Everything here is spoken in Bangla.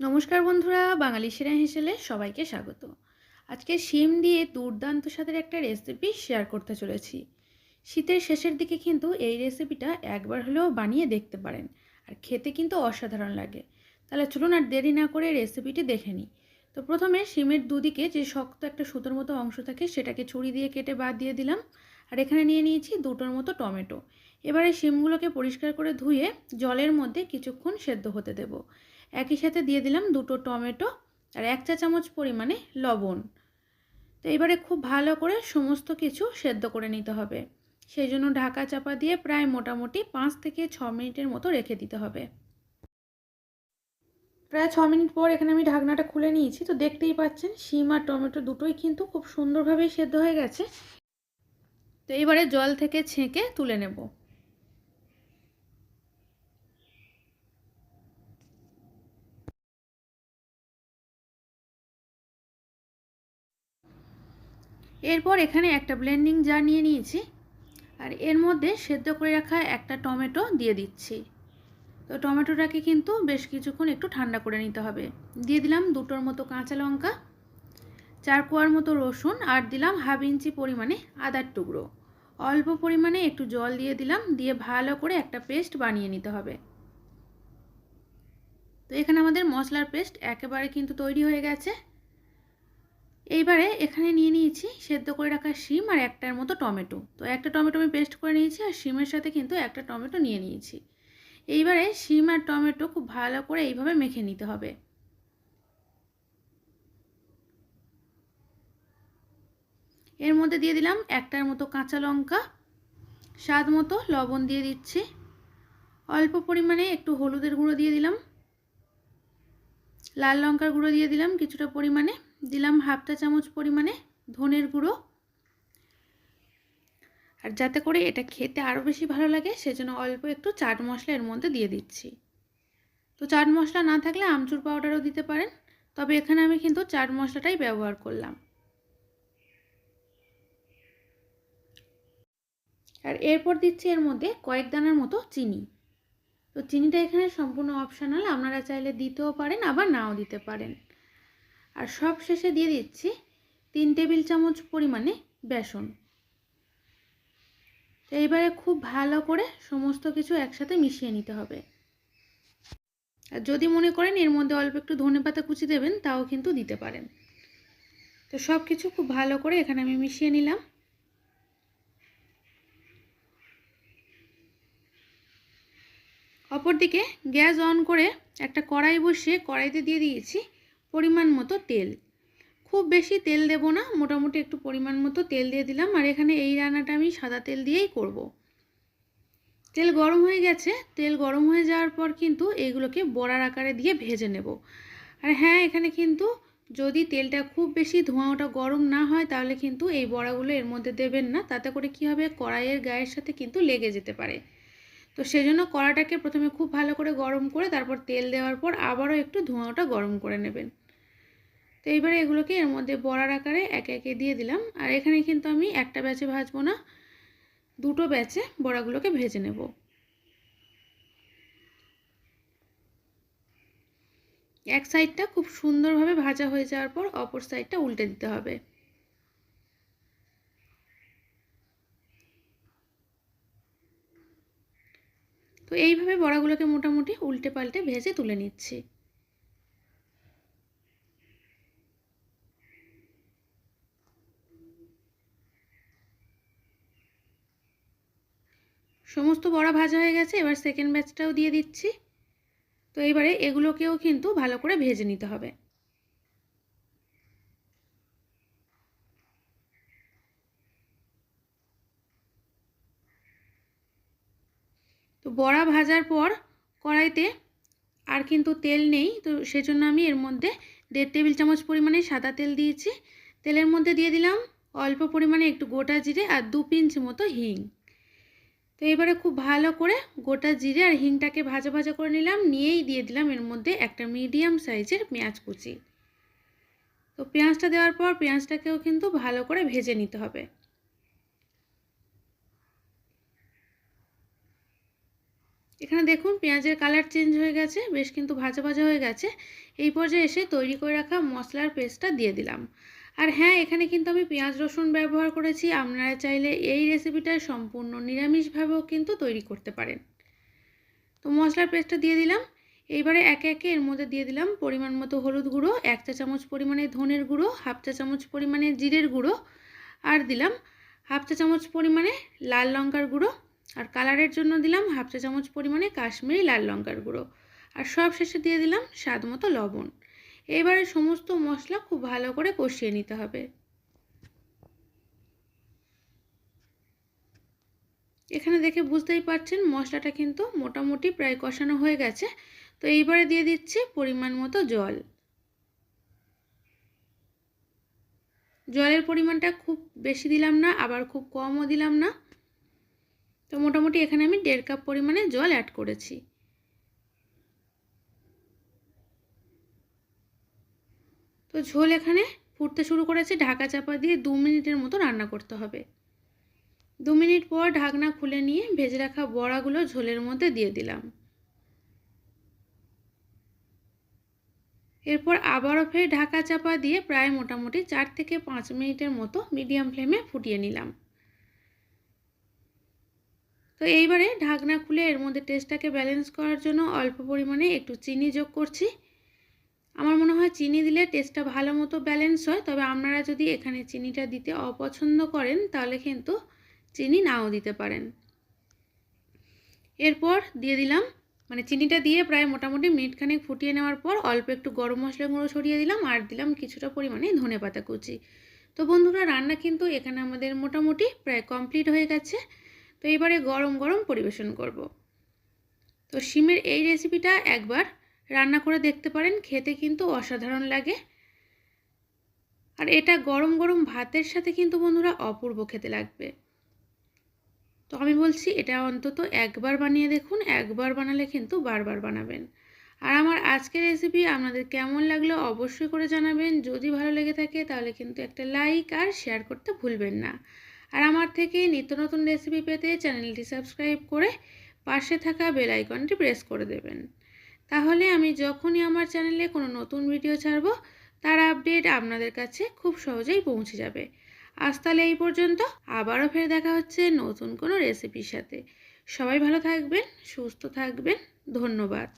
নমস্কার বন্ধুরা, বাঙালি সেরা হেসেলে সবাইকে স্বাগত। আজকে শিম দিয়ে দুর্দান্ত স্বাদের একটা রেসিপি শেয়ার করতে চলেছি। শীতের শেষের দিকে কিন্তু এই রেসিপিটা একবার হলেও বানিয়ে দেখতে পারেন, আর খেতে কিন্তু অসাধারণ লাগে। তাহলে চলুন আর দেরি না করে রেসিপিটি দেখে নিই। তো প্রথমে শিমের দুদিকে যে শক্ত একটা সুতোর মতো অংশ থাকে, সেটাকে ছুরি দিয়ে কেটে বাদ দিয়ে দিলাম। আর এখানে নিয়ে নিয়েছি দুটোর মতো টমেটো। এবারে শিমগুলোকে পরিষ্কার করে ধুয়ে জলের মধ্যে কিছুক্ষণ সেদ্ধ হতে দেবো। একই সাথে দিয়ে দিলাম দুটো টমেটো আর এক চা চামচ পরিমাণে লবণ। তো এবারে খুব ভালো করে সমস্ত কিছু সেদ্ধ করে নিতে হবে। সেই জন্য ঢাকা চাপা দিয়ে প্রায় মোটামুটি পাঁচ থেকে ছ মিনিটের মতো রেখে দিতে হবে। প্রায় ছ মিনিট পর এখানে আমি ঢাকনাটা খুলে নিয়েছি। তো দেখতেই পাচ্ছেন, শিম আর টমেটো দুটোই কিন্তু খুব সুন্দরভাবেই সেদ্ধ হয়ে গেছে। তো এবারে জল থেকে ছেঁকে তুলে নেব। এরপর এখানে একটা ব্লেন্ডিং জার নিয়ে নিয়েছি। আর এর মধ্যে সেদ্ধ করে রাখা একটা টমেটো দিয়ে দিচ্ছি। তো টমেটোটাকে কিন্তু বেশ কিছুক্ষণ একটু ঠান্ডা করে নিতে হবে। দিয়ে দিলাম দুটোর মতো কাঁচা লঙ্কা, চার কোয়ার মতো রসুন, আর দিলাম হাফ ইঞ্চি পরিমাণে আদার টুকরো। অল্প পরিমাণে একটু জল দিয়ে দিলাম, দিয়ে ভালো করে একটা পেস্ট বানিয়ে নিতে হবে। তো এখানে আমাদের মশলার পেস্ট একেবারে কিন্তু তৈরি হয়ে গেছে। এইবারে এখানে নিয়ে নিয়েছি সেদ্ধ করে রাখা শিম আর একটার মতো টমেটো। তো একটা টমেটো আমি পেস্ট করে নিয়েছি আর শিমের সাথে কিন্তু একটা টমেটো নিয়ে নিয়েছি। এইবারে শিম আর টমেটো খুব ভালো করে এইভাবে মেখে নিতে হবে। এর মধ্যে দিয়ে দিলাম একটার মতো কাঁচা লঙ্কা, স্বাদ মতো লবণ দিয়ে দিচ্ছি। অল্প পরিমাণে একটু হলুদের গুঁড়ো দিয়ে দিলাম। লাল লঙ্কার গুঁড়ো দিয়ে দিলাম কিছুটা পরিমাণে। দিলাম হাফটা চামচ পরিমাণে ধনের গুঁড়ো। আর যাতে করে এটা খেতে আরও বেশি ভালো লাগে, সেজন্য অল্প একটু চাট মশলা এর মধ্যে দিয়ে দিচ্ছি। তো চাট মশলা না থাকলে আমচুর পাউডারও দিতে পারেন, তবে এখানে আমি কিন্তু চাট মশলাটাই ব্যবহার করলাম। আর এরপর দিচ্ছি এর মধ্যে কয়েক দানার মতো চিনি। তো চিনিটা এখানে সম্পূর্ণ অপশানাল আপনারা চাইলে দিতেও পারেন, আবার নাও দিতে পারেন। আর সব শেষে দিয়ে দিচ্ছি তিন টেবিল চামচ পরিমাণে বেসন। এইবারে খুব ভালো করে সমস্ত কিছু একসাথে মিশিয়ে নিতে হবে। আর যদি মনে করেন এর মধ্যে অল্প একটু ধনে পাতা কুচি দেবেন, তাও কিন্তু দিতে পারেন। তো সব কিছু খুব ভালো করে এখানে আমি মিশিয়ে নিলাম। অপরদিকে গ্যাস অন করে একটা কড়াই বসিয়ে কড়াইতে দিয়ে দিয়েছি পরিমাণ মতো তেল। খুব বেশি তেল দেব না, মোটামুটি একটু পরিমাণ মতো তেল দিয়ে দিলাম। আর এখানে এই রান্নাটা আমি সাদা তেল দিয়েই করব। তেল গরম হয়ে গেছে। তেল গরম হয়ে যাওয়ার পর কিন্তু এইগুলোকে বড়ার আকারে দিয়ে ভেজে নেব। আর হ্যাঁ এখানে কিন্তু যদি তেলটা খুব বেশি ধোঁয়া ওটা গরম না হয়, তাহলে কিন্তু এই বড়াগুলো এর মধ্যে দেবেন না। তাতে করে কী হবে? কড়াইয়ের গায়ের সাথে কিন্তু লেগে যেতে পারে। তো সেজন্য কড়াটাকে প্রথমে খুব ভালো করে গরম করে, তারপর তেল দেওয়ার পর আবারও একটু ধোঁয়াটা গরম করে নেবেন। তো এইবারে এগুলোকে এর মধ্যে বড়ার আকারে একে একে দিয়ে দিলাম। আর এখানে কিন্তু আমি একটা ব্যাচে ভাজবো না, দুটো ব্যাচে বড়াগুলোকে ভেজে নেব। এক সাইডটা খুব সুন্দরভাবে ভাজা হয়ে যাওয়ার পর অপর সাইডটা উল্টে দিতে হবে। তো এইভাবে বড়াগুলোকে মোটামুটি উল্টে পাল্টে ভেজে তুলে নিচ্ছি। সমস্ত বড়া ভাজা হয়ে গেছে, এবার সেকেন্ড ব্যাচটাও দিয়ে দিচ্ছি। তো এবারে এগুলোকেও কিন্তু ভালো করে ভেজে নিতে হবে। তো বড়া ভাজার পর কড়াইতে আর কিন্তু তেল নেই, তো সেজন্য আমি এর মধ্যে দেড় টেবিল চামচ পরিমাণে সাদা তেল দিয়েছি। তেলের মধ্যে দিয়ে দিলাম অল্প পরিমাণে একটু গোটা জিরে আর দু পিঞ্চ মতো হিং। তো এবারে খুব ভালো করে গোটা জিরে আর হিংটাকে ভাজা ভাজা করে নিলাম, নিয়েই দিয়ে দিলাম এর মধ্যে একটা মিডিয়াম সাইজের পেঁয়াজ কুচি। তো পেঁয়াজটা দেওয়ার পর পেঁয়াজটাকেও কিন্তু ভালো করে ভেজে নিতে হবে। এখানে দেখুন পেঁয়াজের কালার চেঞ্জ হয়ে গেছে, বেশ কিন্তু ভাজা ভাজা হয়ে গেছে। এই পর্যায়ে এসে তৈরি করে রাখা মশলার পেস্টটা দিয়ে দিলাম। আর হ্যাঁ এখানে কিন্তু আমি পেঁয়াজ রসুন ব্যবহার করেছি। আপনারা চাইলে এই রেসিপিটা সম্পূর্ণ নিরামিষভাবেও কিন্তু তৈরি করতে পারেন। তো মশলার পেস্টটা দিয়ে দিলাম। এইবারে একে একে এর মধ্যে দিয়ে দিলাম পরিমাণ মতো হলুদ গুঁড়ো, এক চা চামচ পরিমাণে ধনের গুঁড়ো, হাফ চা চামচ পরিমাণে জিরের গুঁড়ো আর দিলাম হাফ চা চামচ পরিমাণে লাল লঙ্কার গুঁড়ো আর কালারের জন্য দিলাম হাফ চা চামচ পরিমাণে কাশ্মীরি লাল লঙ্কার গুঁড়ো। আর সব শেষে দিয়ে দিলাম স্বাদ মতো লবণ। এবারে সমস্ত মশলা খুব ভালো করে কষিয়ে নিতে হবে। এখানে দেখে বুঝতেই পারছেন মশলাটা কিন্তু মোটামুটি প্রায় কষানো হয়ে গেছে। তো এইবারে দিয়ে দিচ্ছি পরিমাণ মতো জল। জলের পরিমাণটা খুব বেশি দিলাম না, আবার খুব কমও দিলাম না। তো মোটামুটি এখানে আমি দেড় কাপ পরিমাণে জল অ্যাড করেছি। তো ঝোল এখানে ফুটতে শুরু করেছে। ঢাকা চাপা দিয়ে দু মিনিটের মতো রান্না করতে হবে। দু মিনিট পর ঢাকনা খুলে নিয়ে ভেজে রাখা বড়াগুলো ঝোলের মধ্যে দিয়ে দিলাম। এরপর আবারও ফের ঢাকা চাপা দিয়ে প্রায় মোটামুটি চার থেকে পাঁচ মিনিটের মতো মিডিয়াম ফ্লেমে ফুটিয়ে নিলাম। তো এইবারে ঢাকনা খুলে এর মধ্যে টেস্টটাকে ব্যালেন্স করার জন্য অল্প পরিমাণে একটু চিনি যোগ করছি। আমার মনে হয় চিনি দিলে টেস্টটা ভালো মতো ব্যালেন্স হয়। তবে আপনারা যদি এখানে চিনিটা দিতে অপছন্দ করেন, তাহলে কিন্তু চিনি নাও দিতে পারেন। এরপর দিয়ে দিলাম মানে চিনিটা দিয়ে প্রায় মোটামুটি মিনিটখানেক ফুটিয়ে নেওয়ার পর অল্প একটু গরম মশলা গুঁড়ো ছড়িয়ে দিলাম আর দিলাম কিছুটা পরিমাণে ধনে পাতা কুচি। তো বন্ধুরা, রান্না কিন্তু এখানে আমাদের মোটামুটি প্রায় কমপ্লিট হয়ে গেছে। তো এবারে গরম গরম পরিবেশন করব। তো শিমের এই রেসিপিটা একবার রান্না করে দেখতে পারেন, খেতে কিন্তু অসাধারণ লাগে। আর এটা গরম গরম ভাতের সাথে কিন্তু বন্ধুরা অপূর্ব খেতে লাগবে। তো আমি বলছি, এটা অন্তত একবার বানিয়ে দেখুন, একবার বানালে কিন্তু বারবার বানাবেন। আর আমার আজকের রেসিপি আপনাদের কেমন লাগল অবশ্যই করে জানাবেন। যদি ভালো লেগে থাকে তাহলে কিন্তু একটা লাইক আর শেয়ার করতে ভুলবেন না। আর আমার থেকে নিত্য নতুন রেসিপি পেতে চ্যানেলটি সাবস্ক্রাইব করে পাশে থাকা বেল আইকনটি প্রেস করে দেবেন। তাহলে আমি যখনই আমার চ্যানেলে কোনো নতুন ভিডিও ছাড়ব, তার আপডেট আপনাদের কাছে খুব সহজেই পৌঁছে যাবে। আজ তাহলে এই পর্যন্ত, আবারও ফের দেখা হচ্ছে নতুন কোনো রেসিপির সাথে। সবাই ভালো থাকবেন, সুস্থ থাকবেন, ধন্যবাদ।